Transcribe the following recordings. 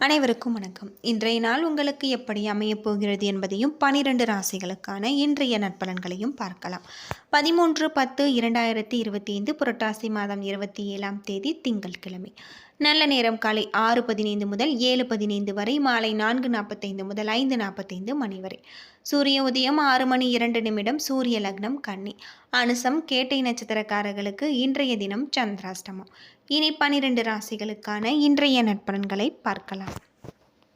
அனைவருக்கும் வணக்கம். இன்றைய நாள் உங்களுக்கு எப்படி அமையப் போகிறது என்பதையும் பனிரெண்டு ராசிகளுக்கான இன்றைய நற்பலன்களையும் பார்க்கலாம். பதிமூன்று பத்து இரண்டாயிரத்தி இருபத்தி ஐந்து புரட்டாசி மாதம் இருபத்தி ஏழாம் தேதி திங்கட்கிழமை நல்ல நேரம் காலை ஆறு பதினைந்து முதல் ஏழு பதினைந்து வரை மாலை நான்கு நாற்பத்தைந்து முதல் ஐந்து நாற்பத்தைந்து மணி வரை. சூரிய உதயம் ஆறு மணி இரண்டு நிமிடம் சூரிய லக்னம் கன்னி. அனுசம் கேட்டை நட்சத்திரக்காரர்களுக்கு இன்றைய தினம் சந்திராஷ்டமம். இனி பனிரெண்டு ராசிகளுக்கான இன்றைய நட்பலன்களை பார்க்கலாம்.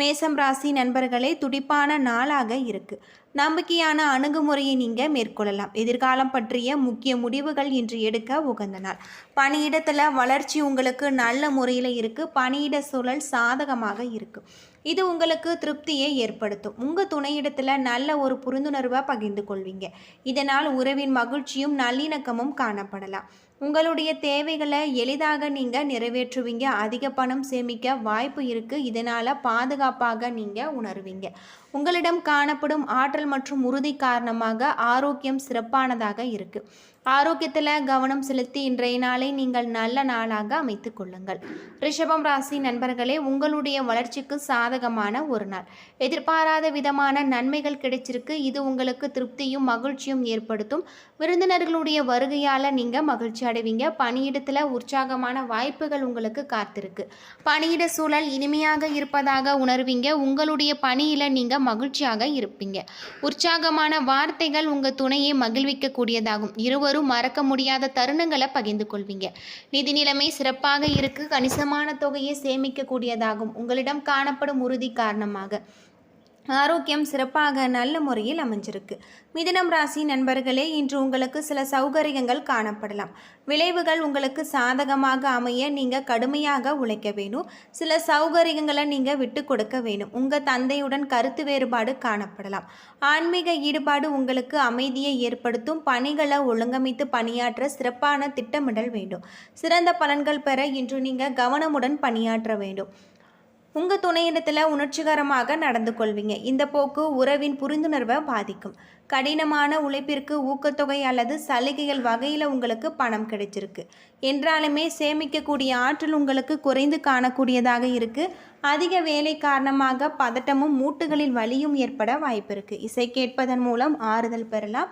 மேசம் ராசி நண்பர்களே துடிப்பான நாளாக இருக்குது நம்பிக்கையான அணுகுமுறையை நீங்கள் மேற்கொள்ளலாம். எதிர்காலம் பற்றிய முக்கிய முடிவுகள் இன்று எடுக்க உகந்த நாள். பணியிடத்தில் வளர்ச்சி உங்களுக்கு நல்ல முறையில் இருக்குது பணியிட சூழல் சாதகமாக இருக்குது இது உங்களுக்கு திருப்தியை ஏற்படுத்தும். உங்கள் துணையிடத்தில் நல்ல ஒரு புரிந்துணர்வை பகிர்ந்து கொள்வீங்க. இதனால் உறவின் மகிழ்ச்சியும் நல்லிணக்கமும் காணப்படலாம். உங்களுடைய தேவைகளை எளிதாக நீங்கள் நிறைவேற்றுவீங்க. அதிக பணம் சேமிக்க வாய்ப்பு இருக்குது இதனால் பாதுகாப்பாக நீங்கள் உணர்வீங்க. உங்களிடம் காணப்படும் ஆற்றல் மற்றும் உறுதி காரணமாக ஆரோக்கியம் சிறப்பானதாக இருக்குது ஆரோக்கியத்தில் கவனம் செலுத்தி இன்றைய நாளை நீங்கள் நல்ல நாளாக அமைத்து கொள்ளுங்கள். ரிஷபம் ராசி நண்பர்களே உங்களுடைய வளர்ச்சிக்கு சாதகமான ஒரு நாள். எதிர்பாராத விதமான நன்மைகள் கிடைச்சிருக்கு. இது உங்களுக்கு திருப்தியும் மகிழ்ச்சியும் ஏற்படுத்தும். விருந்தினர்களுடைய வருகையால் நீங்கள் மகிழ்ச்சி அடைவீங்க. பணியிடத்தில் உற்சாகமான வாய்ப்புகள் உங்களுக்கு காத்திருக்கு. பணியிட சூழல் இனிமையாக இருப்பதாக உணர்வீங்க. உங்களுடைய பணியில் நீங்கள் மகிழ்ச்சியாக இருப்பீங்க. உற்சாகமான வார்த்தைகள் உங்கள் துணையை மகிழ்விக்கக்கூடியதாகும். இருவரும் மறக்க முடியாத தருணங்களை பகிர்ந்து கொள்வீங்க. நிதி நிலைமை சிறப்பாக இருக்கு. கணிசமான தொகையை சேமிக்கக்கூடியதாகும். உங்களிடம் காணப்படும் உறுதி காரணமாக. ஆரோக்கியம் சிறப்பாக நல்ல முறையில் அமைஞ்சிருக்கு. மிதினம் ராசி நண்பர்களே இன்று உங்களுக்கு சில சௌகரியங்கள் காணப்படலாம். விளைவுகள் உங்களுக்கு சாதகமாக அமைய நீங்கள் கடுமையாக உழைக்க வேணும். சில சௌகரியங்களை நீங்கள் விட்டு கொடுக்க வேணும். உங்கள் தந்தையுடன் கருத்து வேறுபாடு காணப்படலாம். ஆன்மீக ஈடுபாடு உங்களுக்கு அமைதியை ஏற்படுத்தும். பணிகளை ஒழுங்கமைத்து பணியாற்ற சிறப்பான திட்டமிடல் வேண்டும். சிறந்த பலன்கள் பெற இன்று நீங்கள் கவனமுடன் பணியாற்ற வேண்டும். உங்கள் துணையிடத்தில் உணர்ச்சிகரமாக நடந்து கொள்வீங்க. இந்த போக்கு உறவின் புரிந்துணர்வை பாதிக்கும். கடினமான உழைப்பிற்கு ஊக்கத்தொகை அல்லது சலுகைகள் வகையில் உங்களுக்கு பணம் கிடைச்சிருக்கு. என்றாலுமே சேமிக்கக்கூடிய ஆற்றல் உங்களுக்கு குறைந்து காணக்கூடியதாக இருக்குது அதிக வேலை காரணமாக பதட்டமும் மூட்டுகளில் வலியும் ஏற்பட வாய்ப்பு இருக்குது இசை கேட்பதன் மூலம் ஆறுதல் பெறலாம்.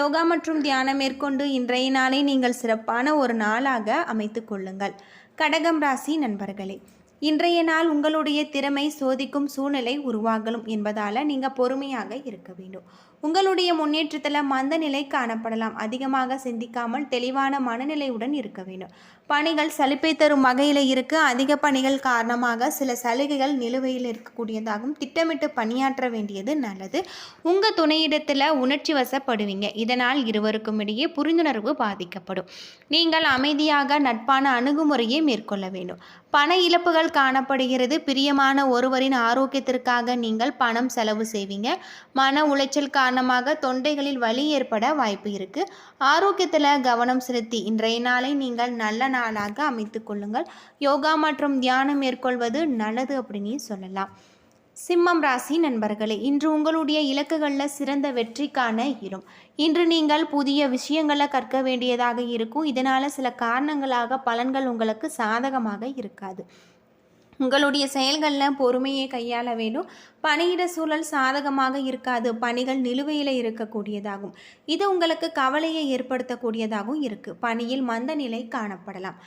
யோகா மற்றும் தியானம் மேற்கொண்டு இன்றைய நாளை நீங்கள் சிறப்பான ஒரு நாளாக அமைத்து கொள்ளுங்கள். கடகம் ராசி நண்பர்களே இன்றைய நாள் உங்களுடைய திறமை சோதிக்கும் சூழ்நிலை உருவாகலும் என்பதால் நீங்கள் பொறுமையாக இருக்க வேண்டும். உங்களுடைய முன்னேற்றத்தில் மந்த நிலை காணப்படலாம். அதிகமாக சிந்திக்காமல் தெளிவான மனநிலையுடன் இருக்க வேண்டும். பணிகள் சலிப்பை தரும் வகையில் இருக்கு. அதிக பணிகள் காரணமாக சில சலுகைகள் நிலுவையில் இருக்கக்கூடியதாகவும் திட்டமிட்டு பணியாற்ற வேண்டியது நல்லது. உங்கள் துணையிடத்தில் உணர்ச்சி வசப்படுவீங்க. இதனால் இருவருக்கும் இடையே புரிந்துணர்வு பாதிக்கப்படும். நீங்கள் அமைதியாக நட்பான அணுகுமுறையை மேற்கொள்ள வேண்டும். பண இழப்புகள் காணப்படுகிறது. பிரியமான ஒருவரின் ஆரோக்கியத்திற்காக நீங்கள் பணம் செலவு செய்வீங்க. மன உளைச்சல் காரணமாக தொண்டைகளில் வலி ஏற்பட வாய்ப்பு இருக்குது ஆரோக்கியத்தில் கவனம் செலுத்தி இன்றைய நாளை நீங்கள் நல்ல நாளாக அமைத்து கொள்ளுங்கள். யோகா மற்றும் தியானம் மேற்கொள்வது நல்லது அப்படின்னு சொல்லலாம். சிம்மம் ராசி நண்பர்களே இன்று உங்களுடைய இலக்குகளில் சிறந்த வெற்றிக்கான இரும். இன்று நீங்கள் புதிய விஷயங்களை கற்க வேண்டியதாக இருக்கும். இதனால் சில காரணங்களாக பலன்கள் உங்களுக்கு சாதகமாக இருக்காது. உங்களுடைய செயல்களில் பொறுமையை கையாள வேண்டும். பணியிட சூழல் சாதகமாக இருக்காது. பணிகள் நிலுவையில் இருக்கக்கூடியதாகும். இது உங்களுக்கு கவலையை ஏற்படுத்தக்கூடியதாகவும் இருக்குது பணியில் மந்த நிலை காணப்படலாம்.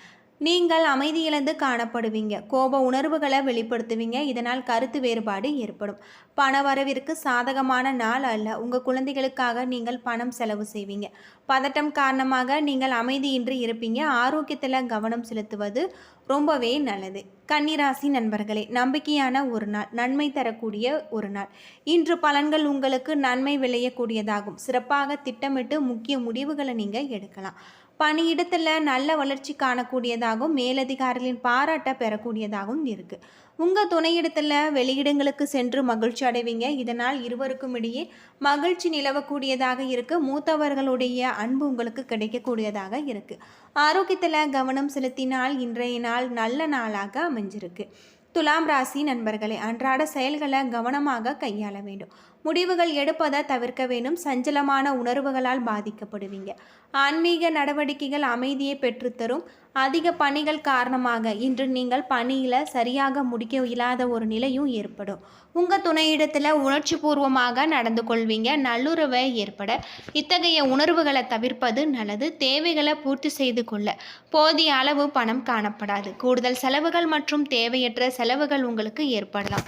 நீங்கள் அமைதி இழந்து காணப்படுவீங்க. கோப உணர்வுகளை வெளிப்படுத்துவீங்க. இதனால் கருத்து வேறுபாடு ஏற்படும். பண வரவிற்கு சாதகமான நாள் அல்ல. உங்கள் குழந்தைகளுக்காக நீங்கள் பணம் செலவு செய்வீங்க. பதட்டம் காரணமாக நீங்கள் அமைதியின்றி இருப்பீங்க. ஆரோக்கியத்தில் கவனம் செலுத்துவது ரொம்பவே நல்லது. கன்னிராசி நண்பர்களே நம்பிக்கையான ஒரு நாள் நன்மை தரக்கூடிய ஒரு நாள். இன்று பலன்கள் உங்களுக்கு நன்மை விளையக்கூடியதாகும். சிறப்பாக திட்டமிட்டு முக்கிய முடிவுகளை நீங்கள் எடுக்கலாம். பணியிடத்தில் நல்ல வளர்ச்சி காணக்கூடியதாகவும் மேலதிகாரிகளின் பாராட்டை பெறக்கூடியதாகவும் இருக்குது உங்கள் துணையிடத்தில் வெளியிடங்களுக்கு சென்று மகிழ்ச்சி அடைவீங்க. இதனால் இருவருக்கும் இடையே மகிழ்ச்சி நிலவக்கூடியதாக இருக்குது மூத்தவர்களுடைய அன்பு உங்களுக்கு கிடைக்கக்கூடியதாக இருக்குது ஆரோக்கியத்தில் கவனம் செலுத்தினால் இன்றைய நாள் நல்ல நாளாக அமைஞ்சிருக்கு. துலாம் ராசி நண்பர்களே அன்றாட செயல்களை கவனமாக கையாள வேண்டும். முடிவுகள் எடுப்பதை தவிர்க்க வேணும் சஞ்சலமான உணர்வுகளால் பாதிக்கப்படுவீங்க. ஆன்மீக நடவடிக்கைகள் அமைதியை பெற்றுத்தரும். அதிக பணிகள் காரணமாக இன்று நீங்கள் பணியில் சரியாக முடிக்க இல்லாத ஒரு நிலையும் ஏற்படும். உங்கள் துணையிடத்தில் உணர்ச்சி பூர்வமாக நடந்து கொள்வீங்க. நல்லுறவை ஏற்பட இத்தகைய உணர்வுகளை தவிர்ப்பது நல்லது. தேவைகளை பூர்த்தி செய்து கொள்ள போதிய அளவு பணம் காணப்படாது. கூடுதல் செலவுகள் மற்றும் தேவையற்ற செலவுகள் உங்களுக்கு ஏற்படலாம்.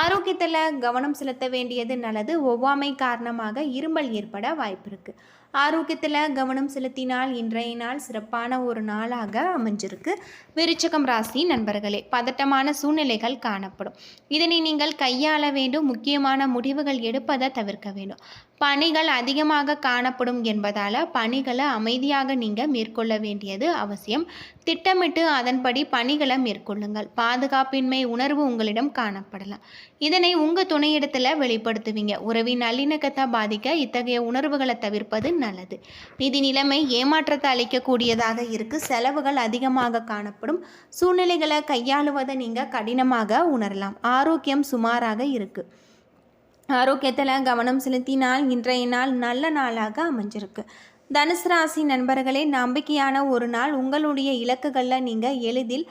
ஆரோக்கியத்தில் கவனம் செலுத்த வேண்டியது நல்லது. ஒவ்வாமை காரணமாக இருமல் ஏற்பட வாய்ப்பு இருக்குது ஆரோக்கியத்தில் கவனம் செலுத்தினால் இன்றைய நாள் சிறப்பான ஒரு நாளாக அமைஞ்சிருக்கு. விருச்சகம் ராசி நண்பர்களே பதட்டமான சூழ்நிலைகள் காணப்படும். இதனை நீங்கள் கையாள வேண்டும் முக்கியமான முடிவுகள் எடுப்பதை தவிர்க்க வேண்டும். பணிகள் அதிகமாக காணப்படும் என்பதால் பணிகளை அமைதியாக நீங்கள் மேற்கொள்ள வேண்டியது அவசியம். திட்டமிட்டு அதன்படி பணிகளை மேற்கொள்ளுங்கள். பாதுகாப்பின்மை உணர்வு உங்களிடம் காணப்படலாம். இதனை உங்கள் துணையிடத்தில் வெளிப்படுத்துவீங்க. உறவின் நல்லிணக்கத்தை பாதிக்க இத்தகைய உணர்வுகளை தவிர்ப்பது நல்லது. நிதி நிலைமை ஏமாற்றத்தை அளிக்கக்கூடியதாக இருக்குது செலவுகள் அதிகமாக காணப்படும். சூழ்நிலைகளை கையாளுவதை நீங்கள் கடினமாக உணரலாம். ஆரோக்கியம் சுமாராக இருக்குது ஆரோக்கியத்தில் கவனம் செலுத்தினால் இன்றைய நாள் நல்ல நாளாக அமைஞ்சிருக்கு. தனுசு ராசி நண்பர்களே நம்பிக்கையான ஒரு நாள் உங்களுடைய இலக்குகளில் நீங்கள் எளிதில்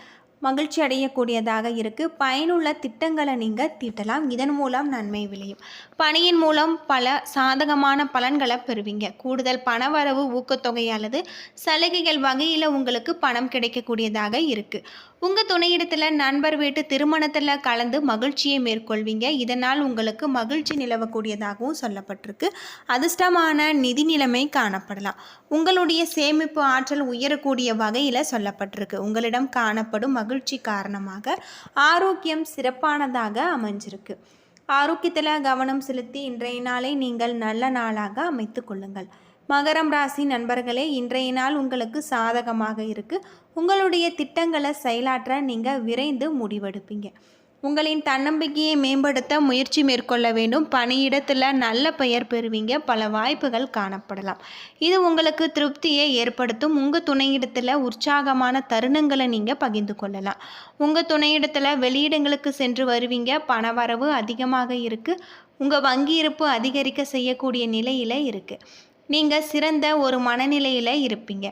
மகிழ்ச்சி அடையக்கூடியதாக இருக்குது பயனுள்ள திட்டங்களை நீங்கள் தீட்டலாம். இதன் மூலம் நன்மை விளையும். பணியின் மூலம் பல சாதகமான பலன்களை பெறுவீங்க. கூடுதல் பணவரவு ஊக்கத்தொகை அல்லது சலுகைகள் வகையில் உங்களுக்கு பணம் கிடைக்கக்கூடியதாக இருக்குது உங்கள் துணையிடத்தில் நண்பர் வீட்டு திருமணத்தில் கலந்து மகிழ்ச்சியை மேற்கொள்வீங்க. இதனால் உங்களுக்கு மகிழ்ச்சி நிலவக்கூடியதாகவும் சொல்லப்பட்டிருக்கு. அதிர்ஷ்டமான நிதி நிலைமை காணப்படலாம். உங்களுடைய சேமிப்பு ஆற்றல் உயரக்கூடிய வகையில் சொல்லப்பட்டிருக்கு. உங்களிடம் காணப்படும் மகிழ்ச்சி காரணமாக ஆரோக்கியம் சிறப்பானதாக அமைஞ்சிருக்கு. ஆரோக்கியத்தில் கவனம் செலுத்தி இன்றைய நாளை நீங்கள் நல்ல நாளாக அமைத்து கொள்ளுங்கள். மகரம் ராசி நண்பர்களே இன்றைய நாள் உங்களுக்கு சாதகமாக இருக்குது உங்களுடைய திட்டங்களை செயலாற்ற நீங்கள் விரைந்து முடிவெடுப்பீங்க. உங்களின் தன்னம்பிக்கையை மேம்படுத்த முயற்சி மேற்கொள்ள வேண்டும். பணியிடத்தில் நல்ல பெயர் பெறுவீங்க. பல வாய்ப்புகள் காணப்படலாம். இது உங்களுக்கு திருப்தியை ஏற்படுத்தும். உங்கள் துணையிடத்தில் உற்சாகமான தருணங்களை நீங்கள் பகிர்ந்து கொள்ளலாம். உங்கள் துணையிடத்தில் வெளியிடங்களுக்கு சென்று வருவீங்க. பணவரவு அதிகமாக இருக்குது உங்கள் வங்கி இருப்பு அதிகரிக்க செய்யக்கூடிய நிலையில் இருக்குது நீங்கள் சிறந்த ஒரு மனநிலையில் இருப்பீங்க.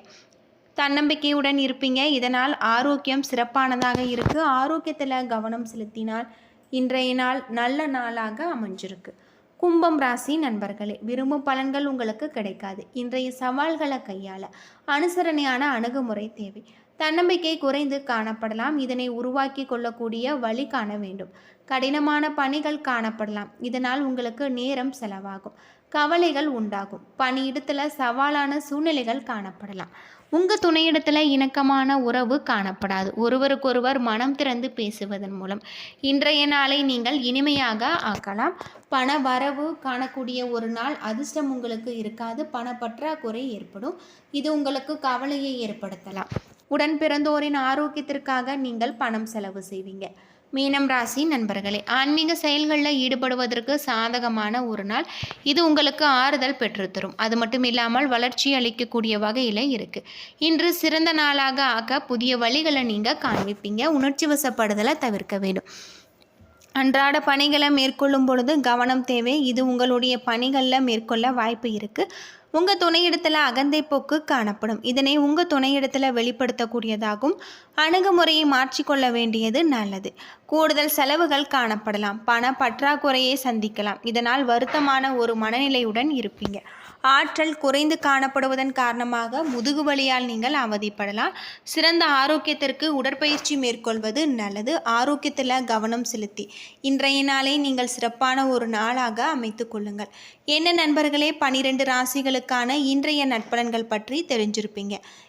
தன்னம்பிக்கையுடன் இருப்பீங்க. இதனால் ஆரோக்கியம் சிறப்பானதாக இருக்குது ஆரோக்கியத்தில் கவனம் செலுத்தினால் இன்றைய நாள் நல்ல நாளாக அமைஞ்சிருக்கு. கும்பம் ராசி நண்பர்களே விரும்பும் பலன்கள் உங்களுக்கு கிடைக்காது. இன்றைய சவால்களை கையாள அனுசரணையான அணுகுமுறை தேவை. தன்னம்பிக்கை குறைந்து காணப்படலாம். இதனை உருவாக்கி கொள்ளக்கூடிய வழி காண வேண்டும். கடினமான பணிகள் காணப்படலாம். இதனால் உங்களுக்கு நேரம் செலவாகும். கவலைகள் உண்டாகும். பணியிடத்தில் சவாலான சூழ்நிலைகள் காணப்படலாம். உங்கள் துணையிடத்தில் இணக்கமான உறவு காணப்படாது. ஒருவருக்கொருவர் மனம் திறந்து பேசுவதன் மூலம். இன்றைய நாளை நீங்கள் இனிமையாக ஆக்கலாம். பண வரவு காணக்கூடிய ஒரு நாள் அதிர்ஷ்டம் உங்களுக்கு இருக்காது. பண பற்றாக்குறை ஏற்படும். இது உங்களுக்கு கவலையை ஏற்படுத்தலாம். உடன் பிறந்தோரின் ஆரோக்கியத்திற்காக நீங்கள் பணம் செலவு செய்வீங்க. மீனம் ராசி நண்பர்களே ஆன்மீக செயல்களில் ஈடுபடுவதற்கு சாதகமான ஒரு நாள். இது உங்களுக்கு ஆறுதல் பெற்றுத்தரும் அது மட்டும் இல்லாமல் வளர்ச்சி அளிக்கக்கூடிய வகையில் இருக்குது இன்று சிறந்த நாளாக ஆக்க புதிய வழிகளை நீங்கள் காண்பிப்பீங்க. உணர்ச்சி வசப்படுதலை தவிர்க்க வேண்டும். அன்றாட பணிகளை மேற்கொள்ளும் பொழுது கவனம் தேவை. இது உங்களுடைய பணிகளில் மேற்கொள்ள வாய்ப்பு இருக்குது உங்கள் துணையிடத்தில் அகந்தை போக்கு காணப்படும். இதனை உங்கள் துணையிடத்தில் வெளிப்படுத்தக்கூடியதாகும். அணுகுமுறையை மாற்றிக்கொள்ள வேண்டியது நல்லது. கூடுதல் செலவுகள் காணப்படலாம். பண பற்றாக்குறையை சந்திக்கலாம். இதனால் வருத்தமான ஒரு மனநிலையுடன் இருப்பீங்க. ஆற்றல் குறைந்து காணப்படுவதன் காரணமாக முதுகு வலியால் நீங்கள் அவதிப்படலாம். சிறந்த ஆரோக்கியத்திற்கு உடற்பயிற்சி மேற்கொள்வது நல்லது. ஆரோக்கியத்தில் கவனம் செலுத்தி இன்றைய நாளை நீங்கள் சிறப்பான ஒரு நாளாக அமைத்து கொள்ளுங்கள். என்ன நண்பர்களே பனிரெண்டு ராசிகளுக்கான இன்றைய நட்பலன்கள் பற்றி தெரிஞ்சிருப்பீங்க.